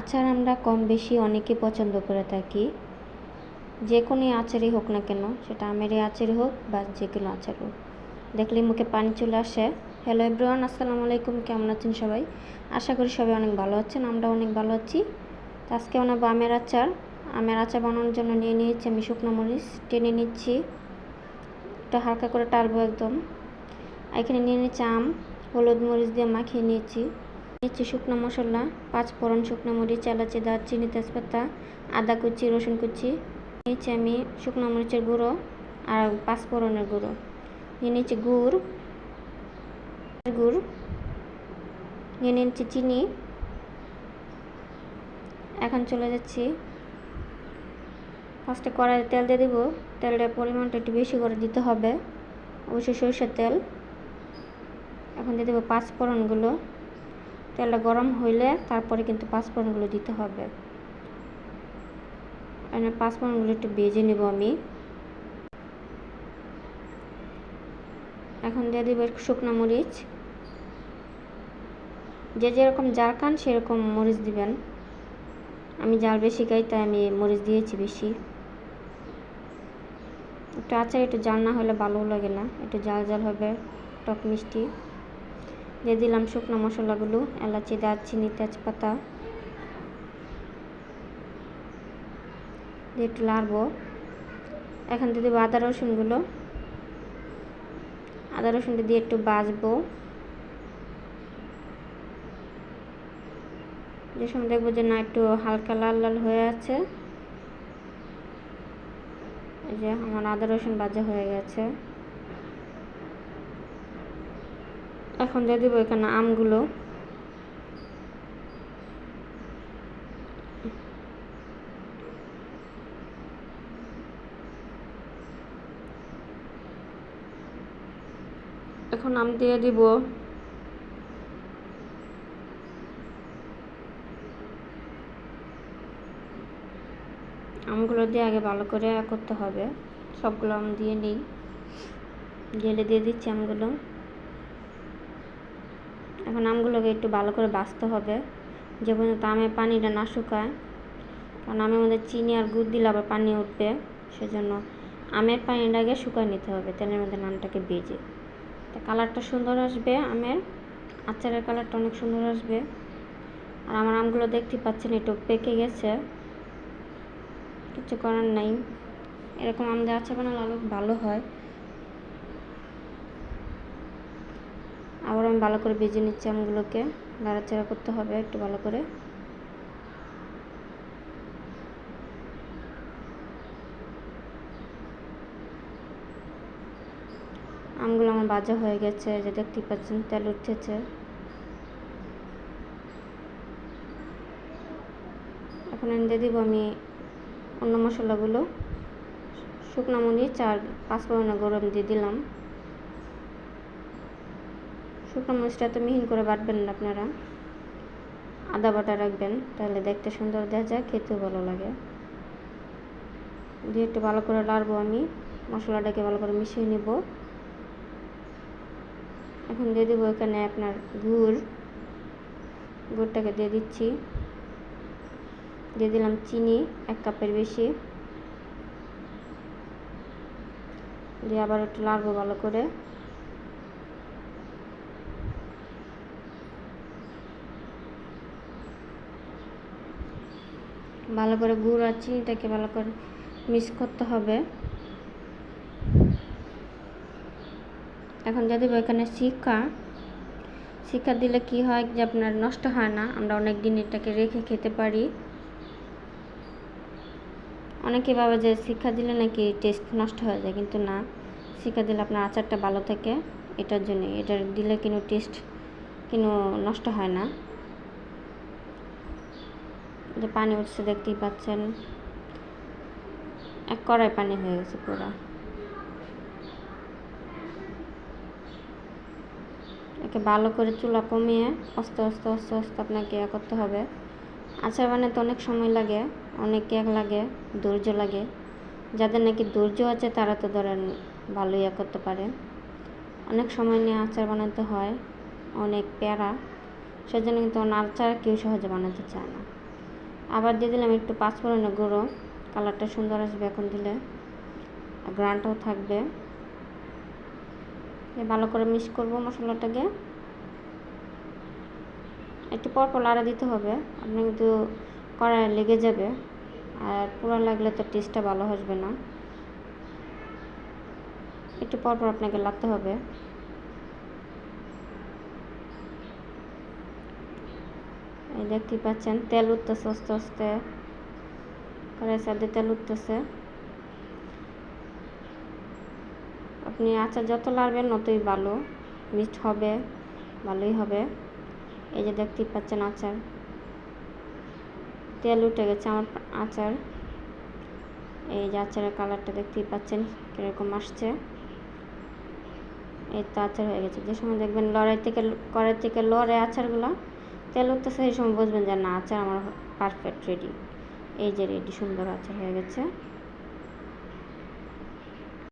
আচার আমরা কম বেশি অনেকে পছন্দ করে থাকি। যে কোনো আচারই হোক না কেন, সেটা আমেরই আচারই হোক বা যে কোনো আচার হোক। দেখলেই মুখে পানি চলে আসে। হ্যালো এভরিওয়ান আসসালামু আলাইকুম, কেমন আছেন সবাই? আশা করি সবাই অনেক ভালো আছেন আমরা অনেক ভালো আছি। তো আজকে বানাবো আমের আচার। আমের আচার বানানোর জন্য নিয়ে নিয়েছি আমি শুকনো মরিচ, টেনে নিচ্ছি। একটু হালকা করে টালবো একদম। এখানে নিয়ে নিচ্ছি আম, হলুদ মরিচ দিয়ে মাখিয়ে নিয়েছি। নিচ্ছি শুকনো মশলা, পাঁচ ফোড়ন শুকনো মরিচ, এলাচি, দারচিনি, তেজপাতা, আদা কুচি, রসুন কুচি, নিয়েছি আমি শুকনো মরিচের গুঁড়ো আর পাঁচ ফোড়নের গুঁড়ো। নিয়ে নিচ্ছি গুড় গুড়, নিয়ে নিচ্ছি চিনি। এখন চলে যাচ্ছি। ফার্স্টে কড়াইয়ে তেল দিয়ে দেবো। তেলটার পরিমাণটা একটু বেশি করে দিতে হবে। অবশ্যই সরষের তেল। এখন দিয়ে দেবো পাঁচ ফোড়নগুলো। তেলটা গরম হইলে তারপরে কিন্তু পাঁচফোড়নগুলো দিতে হবে। পাঁচফোড়নগুলো একটু ভেজে নেব আমি। এখন দিয়ে দেবো শুকনো মরিচ। যে যেরকম জাল খান সেরকম মরিচ দিবেন। আমি জাল বেশি খাই, তাই আমি মরিচ দিয়েছি বেশি। একটু আচার, একটু জাল না হলে ভালো লাগে না। একটু জাল জাল হবে, টক মিষ্টি। দিয়ে দিলাম শুকনো মশলাগুলো, এলাচি, দারচিনি, তেজপাতা। দিয়ে একটু লাড়বো এখন দিয়ে দেবো আদা রসুনগুলো। আদা রসুনটা দিয়ে একটু বাজবো। যে সময় দেখব যে না একটু হালকা লাল লাল হয়ে আছে। এই যে আমার আদা রসুন বাজা হয়ে গেছে। এখন দিয়ে দেবো এখানে আমগুলো। এখন আম দিয়ে দিব। আমগুলো দিয়ে আগে ভালো করে করতে হবে। সবগুলো আম দিয়ে নিই। গেলে দিয়ে দিচ্ছি আমগুলো। এখন আমগুলোকে একটু ভালো করে বাছতে হবে। যে পর্যন্ত আমের পানিটা না শুকায়। কারণ আমের মধ্যে চিনি আর গুড় দিলে আবার পানি উঠবে। সেজন্য আমের পানিটাকে শুকায় নিতে হবে, তেলের মধ্যে নানটাকে বেজে তা কালারটা সুন্দর আসবে আমের। আচারের কালারটা অনেক সুন্দর আসবে। আর আমার আমগুলো দেখতে পাচ্ছেন, একটু পেকে গেছে। কিছু করার নাই। এরকম আম দিয়ে আচার বানালে অনেক ভালো হয়। আবার আমি ভালো করে ভেজে নিচ্ছি আমগুলোকে। নাড়াচাড়া করতে হবে একটু ভালো করে। আমগুলো আমার বাজা হয়ে গেছে যে দেখতেই পাচ্ছেন, তেল উঠেছে। এখন আমি দিয়ে দিব আমি অন্য মশলাগুলো। শুকনো মরিচ আর পাঁচফোড়নের গরম দিয়ে দিলাম। শুকনো মরিচটা তো মিহিন করে বাটবেন না আপনারা। আদা বাটা রাখবেন, তাহলে দেখতে সুন্দর দেখা যায় খেতেও ভালো লাগে। দিয়ে একটু ভালো করে লাড়বো আমি, মশলাটাকে ভালো করে মিশিয়ে নেব। এখন দিয়ে দেবো এখানে আপনার গুড়। গুড়টাকে দিয়ে দিচ্ছি। দিয়ে দিলাম চিনি, এক কাপের বেশি। দিয়ে আবার একটু লাড়বো ভালো করে। ভালো করে গুড় আর চিনিটাকে ভালো করে মিক্স করতে হবে। এখন যদি এখানে শিক্ষা শিক্ষা দিলে কি হয় যে আপনার নষ্ট হয় না, আমরা অনেক দিন এটাকে রেখে খেতে পারি। অনেকে ভাবে যে শিক্ষা দিলে নাকি টেস্ট নষ্ট হয়ে যায়, কিন্তু না। শিক্ষা দিলে আপনার আচারটা ভালো থাকে, এটার জন্য এটা দিলে কোনো টেস্ট কোনো নষ্ট হয় না। যে পানি উঠছে দেখতেই পাচ্ছেন। এক কড়াই পানি হয়ে গেছে পুরো। একে ভালো করে চুলা কমিয়ে আস্তে আস্তে আস্তে আস্তে আপনাকে ইয়ে করতে হবে। আচার বানাতে অনেক সময় লাগে, অনেক এক লাগে, ধৈর্য লাগে। যাদের নাকি ধৈর্য আছে তারা তো ধরেন ভালো ইয়ে করতে পারে। অনেক সময় নিয়ে আচার বানাতে হয়, অনেক প্যারা। সেজন্য কিন্তু আচার কেউ সহজে বানাতে চায় না। আবার দিয়ে দিলাম একটু পাঁচফোড়নের গুঁড়ো। কালারটা সুন্দর আসবে এখন দিলে। আর গ্রানটাও থাকবে। ভালো করে মিক্স করব মশলাটাকে। একটু পর পর দিতে হবে আপনি কিন্তু কড়াই লেগে যাবে। আর পুরো লাগলে তো টেস্টটা ভালো আসবে না। একটু পর পর আপনাকে লাগতে হবে। এই দেখতেই পাচ্ছেন, তেল উঠতেছে, আস্তে আস্তে। কড়াই সাথে তেল উঠতেছে। আপনি আচার যত লাড়বেন ততই ভালো। মিক্সড হবে, ভালোই হবে। এই যে দেখতেই পাচ্ছেন আচার। তেল উঠে গেছে আমার আচার। এই যে আচারের কালারটা দেখতেই পাচ্ছেন, কীরকম আসছে। এই তো আচার হয়ে গেছে। যে সময় দেখবেন লড়াই থেকে, কড়াই থেকে লড়ে আচারগুলো তেল উঠতেছে এই সময় বুঝবেন যে না, আচার আমার পারফেক্ট রেডি এই যে রেডি সুন্দর আচার হয়ে গেছে।